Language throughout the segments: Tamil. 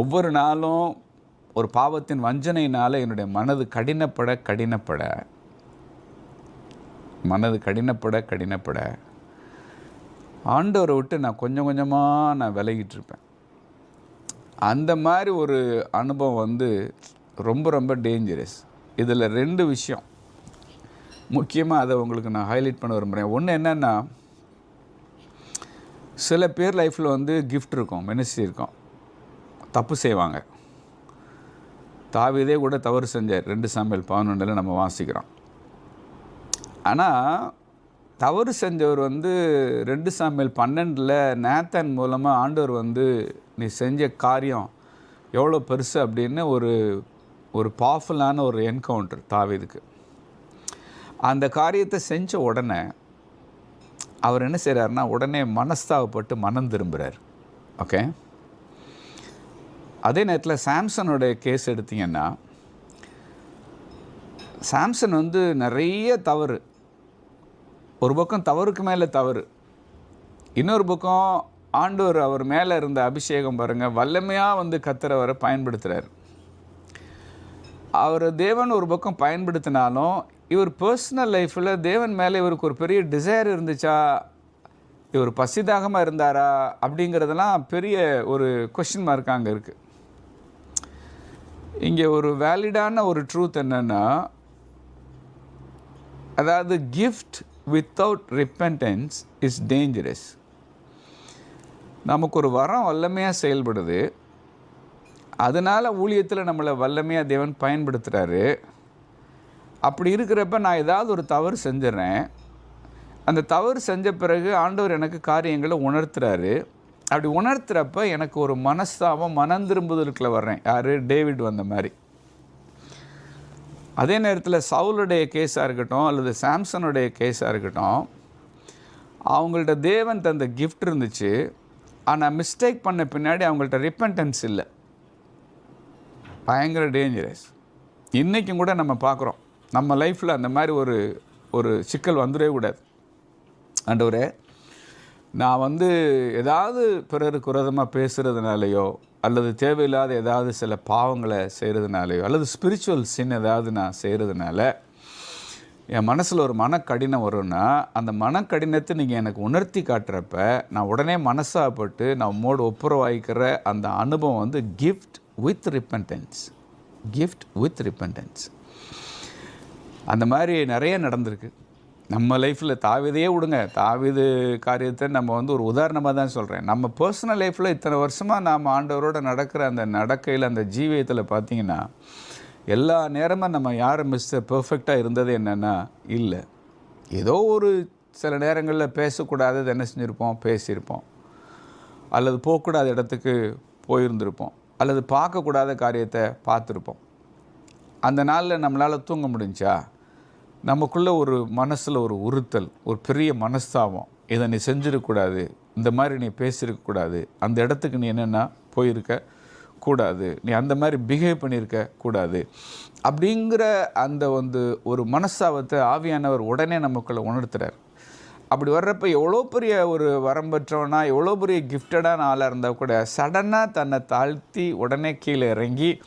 ஒவ்வொரு நாளும் ஒரு பாவத்தின் வஞ்சனையினால் என்னுடைய மனது கடினப்பட கடினப்பட. மனது கடினப்பட கடினப்பட. ஆண்டவரை விட்டு நான் கொஞ்சம் கொஞ்சமாக நான் விலகிட்டு இருப்பேன் அந்த மாதிரி ஒரு அனுபவம் வந்து ரொம்ப ரொம்ப டேஞ்சரஸ் இதில் ரெண்டு விஷயம். முக்கியமாக அதை உங்களுக்கு நான் ஹைலைட் பண்ண விரும்புகிறேன் ஒன்று என்னென்னா சில பேர் லைஃப்பில் வந்து கிஃப்ட் இருக்கும் மினிஸ்ட்ரி இருக்கும். தப்பு செய்வாங்க. தாவிதே கூட தவறு செஞ்சார். ரெண்டு சாமியல் பதினொன்றில் நம்ம வாசிக்கிறோம். ஆனால் தவறு செஞ்சவர் வந்து ரெண்டு சாமியல் பன்னெண்டில் நேத்தன் மூலமாக ஆண்டவர் வந்து நீ செஞ்ச காரியம் எவ்வளோ பெருசு அப்படின்னு ஒரு ஒரு பவர்ஃபுல்லான ஒரு என்கவுண்டர் தாவீதுக்கு. அந்த காரியத்தை செஞ்ச உடனே அவர் என்ன செய்கிறாருன்னா உடனே மனஸ்தாவப்பட்டு மனம் திரும்புகிறார் ஓகே அதே நேரத்தில் சாம்சனுடைய கேஸ் எடுத்தீங்கன்னா சாம்சன் வந்து நிறைய தவறு. ஒரு பக்கம் தவறுக்கு மேலே தவறு. இன்னொரு பக்கம் ஆண்டவர் அவர் மேலே இருந்த அபிஷேகம் பாருங்கள் வல்லமையாக வந்து கத்துறவரை பயன்படுத்துகிறார் அவர் தேவன் ஒரு பக்கம் பயன்படுத்தினாலும் இவர் பர்சனல் லைஃப்பில் தேவன் மேலே இவருக்கு ஒரு பெரிய டிசைர் இருந்துச்சா இவர் பசிதாகமாக இருந்தாரா அப்படிங்கிறதெல்லாம் பெரிய ஒரு கொஷின் மார்க்காக அங்கே இருக்குது இங்கே ஒரு வேலிடான ஒரு ட்ரூத் என்னென்னா அதாவது gift without repentance is dangerous நமக்கு ஒரு வரம் வல்லமையாக செயல்படுது. அதனால் ஊழியத்தில் நம்மளை வல்லமையாக தேவன் பயன்படுத்துகிறாரு அப்படி இருக்கிறப்ப நான் ஏதாவது ஒரு தவறு செஞ்சிடறேன் அந்த தவறு செஞ்ச பிறகு ஆண்டவர் எனக்கு காரியங்களை உணர்த்துறாரு. அப்படி உணர்த்துறப்ப எனக்கு ஒரு மனஸ்தாபம் மனம் திரும்புதலுக்குள்ள வர்றேன். யார்? டேவிட் வந்த மாதிரி. அதே நேரத்தில் சவுலுடைய கேஸாக இருக்கட்டும் அல்லது சாம்சனுடைய கேஸாக இருக்கட்டும் அவங்கள்ட்ட தேவன் தந்த கிஃப்ட் இருந்துச்சு. ஆனால் மிஸ்டேக் பண்ண பின்னாடி அவங்கள்ட்ட ரிப்பன்டன்ஸ் இல்லை. பயங்கர டேஞ்சரஸ் இன்றைக்கும் கூட நம்ம பார்க்குறோம் நம்ம லைஃப்பில் அந்த மாதிரி ஒரு ஒரு சிக்கல் வந்துடவே கூடாது. ஆண்டவரே நான் வந்து ஏதாவது பிறருக்கு விரோதமாக பேசுகிறதுனாலையோ அல்லது தேவையில்லாத ஏதாவது சில பாவங்களை செய்கிறதுனாலையோ அல்லது ஸ்பிரிச்சுவல் சின் ஏதாவது நான் செய்கிறதுனால என் மனசில் ஒரு மனக்கடினம் வரும்னா அந்த மனக்கடினத்தை நீங்கள் எனக்கு உணர்த்தி காட்டுறப்ப நான் உடனே மனசாகப்பட்டு நான் உம்மோடு ஒப்புரவாய்க்கிற அந்த அனுபவம் வந்து gift with repentance gift with repentance அந்த மாதிரி நிறைய நடந்திருக்கு. நம்ம லைஃப்பில் தாவிதையே விடுங்க. தாவிது காரியத்தை நம்ம வந்து ஒரு உதாரணமாக தான் சொல்கிறேன் நம்ம பர்சனல் லைஃப்பில் இத்தனை வருஷமாக நாம் ஆண்டவரோட நடக்கிற அந்த நடக்கையில் அந்த ஜீவியத்தில் பார்த்தீங்கன்னா எல்லா நேரமும் நம்ம யார் மிஸ்டர் பர்ஃபெக்டாக இருந்தது என்னென்னா இல்லை. ஏதோ ஒரு சில நேரங்களில் பேசக்கூடாதது என்ன செஞ்சுருப்போம்? பேசியிருப்போம். அல்லது போகக்கூடாத இடத்துக்கு போயிருந்திருப்போம். அல்லது பார்க்கக்கூடாத காரியத்தை பார்த்துருப்போம். அந்த நாளில் நம்மளால் தூங்க முடிஞ்சா நமக்குள்ளே ஒரு மனசில் ஒரு உறுத்தல் ஒரு பெரிய மனஸ்தாபம். இதை நீ செஞ்சிடக்கூடாது. இந்த மாதிரி நீ பேசியிருக்கக்கூடாது. அந்த இடத்துக்கு நீ என்னென்னா போயிருக்க கூடாது. நீ அந்த மாதிரி பிஹேவ் பண்ணியிருக்க கூடாது. அப்படிங்கிற அந்த வந்து ஒரு மனஸ்தாபத்தை ஆவியானவர் உடனே நமக்குள்ளே உணர்த்துறார். அப்படி வர்றப்ப எவ்வளோ பெரிய ஒரு வரம் பெற்றவனா எவ்வளோ பெரிய கிஃப்டடான ஆளாக இருந்தால் கூட சடனாக தன்னை தாழ்த்தி உடனே கீழே இறங்கி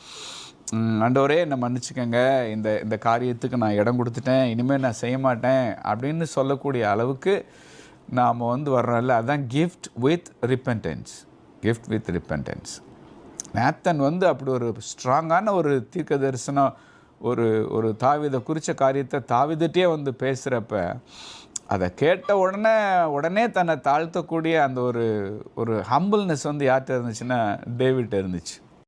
ஆண்டவரே என்னை மன்னிச்சுக்கங்க. இந்த இந்த காரியத்துக்கு நான் இடம் கொடுத்துட்டேன். இனிமேல் நான் செய்ய மாட்டேன் அப்படின்னு சொல்லக்கூடிய அளவுக்கு நாம் வந்து வர்றோம்ல. அதுதான் gift with repentance gift with repentance Nathan வந்து அப்படி ஒரு ஸ்ட்ராங்கான ஒரு தீர்க்க தரிசனம் ஒரு ஒரு தாவிதை குறித்த காரியத்தை தாவிதட்டே வந்து பேசுகிறப்ப அதை கேட்ட உடனே உடனே தன்னை தாழ்த்தக்கூடிய அந்த ஒரு ஒரு ஹம்பிள்னஸ் வந்து யார்கிட்ட இருந்துச்சுன்னா டேவிட்ட இருந்துச்சு.